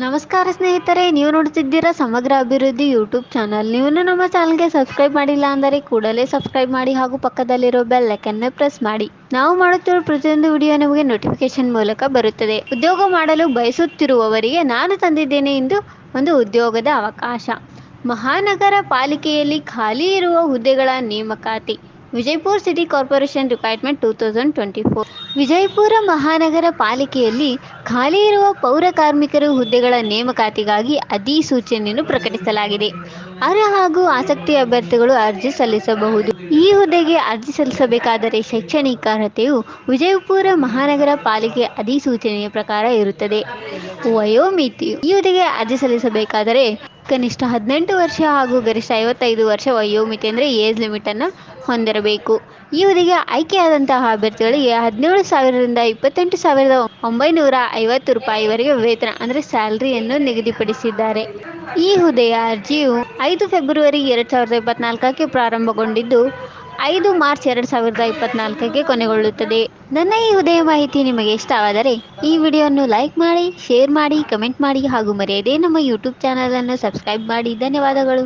ನಮಸ್ಕಾರ ಸ್ನೇಹಿತರೆ, ನೀವು ನೋಡ್ತಿದ್ದೀರಾ ಸಮಗ್ರ ಅಭಿವೃದ್ಧಿ ಯೂಟ್ಯೂಬ್ ಚಾನಲ್. ನೀವು ನಮ್ಮ ಚಾನಲ್ಗೆ ಸಬ್ಸ್ಕ್ರೈಬ್ ಮಾಡಿಲ್ಲ ಅಂದರೆ ಕೂಡಲೇ ಸಬ್ಸ್ಕ್ರೈಬ್ ಮಾಡಿ ಹಾಗೂ ಪಕ್ಕದಲ್ಲಿರೋ ಬೆಲ್ ಲೈಕನ್ನು ಪ್ರೆಸ್ ಮಾಡಿ. ನಾವು ಮಾಡುತ್ತಿರುವ ಪ್ರತಿಯೊಂದು ವಿಡಿಯೋ ನಿಮಗೆ ನೋಟಿಫಿಕೇಶನ್ ಮೂಲಕ ಬರುತ್ತದೆ. ಉದ್ಯೋಗ ಮಾಡಲು ಬಯಸುತ್ತಿರುವವರಿಗೆ ನಾನು ತಂದಿದ್ದೇನೆ ಎಂದು ಒಂದು ಉದ್ಯೋಗದ ಅವಕಾಶ. ಮಹಾನಗರ ಪಾಲಿಕೆಯಲ್ಲಿ ಖಾಲಿ ಇರುವ ಹುದ್ದೆಗಳ ನೇಮಕಾತಿ. Vijayapura city corporation department two thousand twenty four Vijayapura ಮಹಾನಗರ ಪಾಲಿಕೆಯಲ್ಲಿ ಖಾಲಿ ಇರುವ ಪೌರ ಕಾರ್ಮಿಕರು ಹುದ್ದೆಗಳ ನೇಮಕಾತಿಗಾಗಿ ಅಧಿಸೂಚನೆಯನ್ನು ಪ್ರಕಟಿಸಲಾಗಿದೆ. ಅರ್ಹ ಹಾಗೂ ಆಸಕ್ತಿ ಅಭ್ಯರ್ಥಿಗಳು ಅರ್ಜಿ ಸಲ್ಲಿಸಬಹುದು. ಈ ಹುದ್ದೆಗೆ ಅರ್ಜಿ ಸಲ್ಲಿಸಬೇಕಾದರೆ ಶೈಕ್ಷಣಿಕ ಅರ್ಹತೆಯು ವಿಜಯಪುರ ಮಹಾನಗರ ಪಾಲಿಕೆ ಅಧಿಸೂಚನೆಯ ಪ್ರಕಾರ ಇರುತ್ತದೆ. ವಯೋಮಿತಿ. ಈ ಹುದ್ದೆಗೆ ಅರ್ಜಿ ಸಲ್ಲಿಸಬೇಕಾದರೆ ಕನಿಷ್ಠ ಹದಿನೆಂಟು ವರ್ಷ ಹಾಗೂ ಗರಿಷ್ಠ ಐವತ್ತೈದು ವರ್ಷ ವಯೋಮಿತಿ ಅಂದರೆ ಏಜ್ ಲಿಮಿಟನ್ನು ಹೊಂದಿರಬೇಕು. ಈ ಹುದ್ದೆಗೆ ಆಯ್ಕೆಯಾದಂತಹ ಅಭ್ಯರ್ಥಿಗಳಿಗೆ ಹದಿನೇಳು ಸಾವಿರದಿಂದ ಇಪ್ಪತ್ತೆಂಟು ಸಾವಿರದ ಒಂಬೈನೂರ ಐವತ್ತು ರೂಪಾಯಿವರೆಗೆ ವೇತನ, ಅಂದರೆ ಸ್ಯಾಲ್ರಿಯನ್ನು ನಿಗದಿಪಡಿಸಿದ್ದಾರೆ. ಈ ಹುದ್ದೆಯ ಅರ್ಜಿಯು ಐದು ಫೆಬ್ರವರಿ ಎರಡು ಸಾವಿರದ ಇಪ್ಪತ್ನಾಲ್ಕಕ್ಕೆ ಪ್ರಾರಂಭಗೊಂಡಿದ್ದು, ಐದು ಮಾರ್ಚ್ ಎರಡು ಸಾವಿರದ ಇಪ್ಪತ್ನಾಲ್ಕಕ್ಕೆ ಕೊನೆಗೊಳ್ಳುತ್ತದೆ. ನನ್ನ ಈ ಹುದ್ದೆಯ ಮಾಹಿತಿ ನಿಮಗೆ ಇಷ್ಟವಾದರೆ ಈ ವಿಡಿಯೋವನ್ನು ಲೈಕ್ ಮಾಡಿ, ಶೇರ್ ಮಾಡಿ, ಕಮೆಂಟ್ ಮಾಡಿ ಹಾಗೂ ಮರೆಯದೇ ನಮ್ಮ ಯೂಟ್ಯೂಬ್ ಚಾನಲನ್ನು ಸಬ್ಸ್ಕ್ರೈಬ್ ಮಾಡಿ. ಧನ್ಯವಾದಗಳು.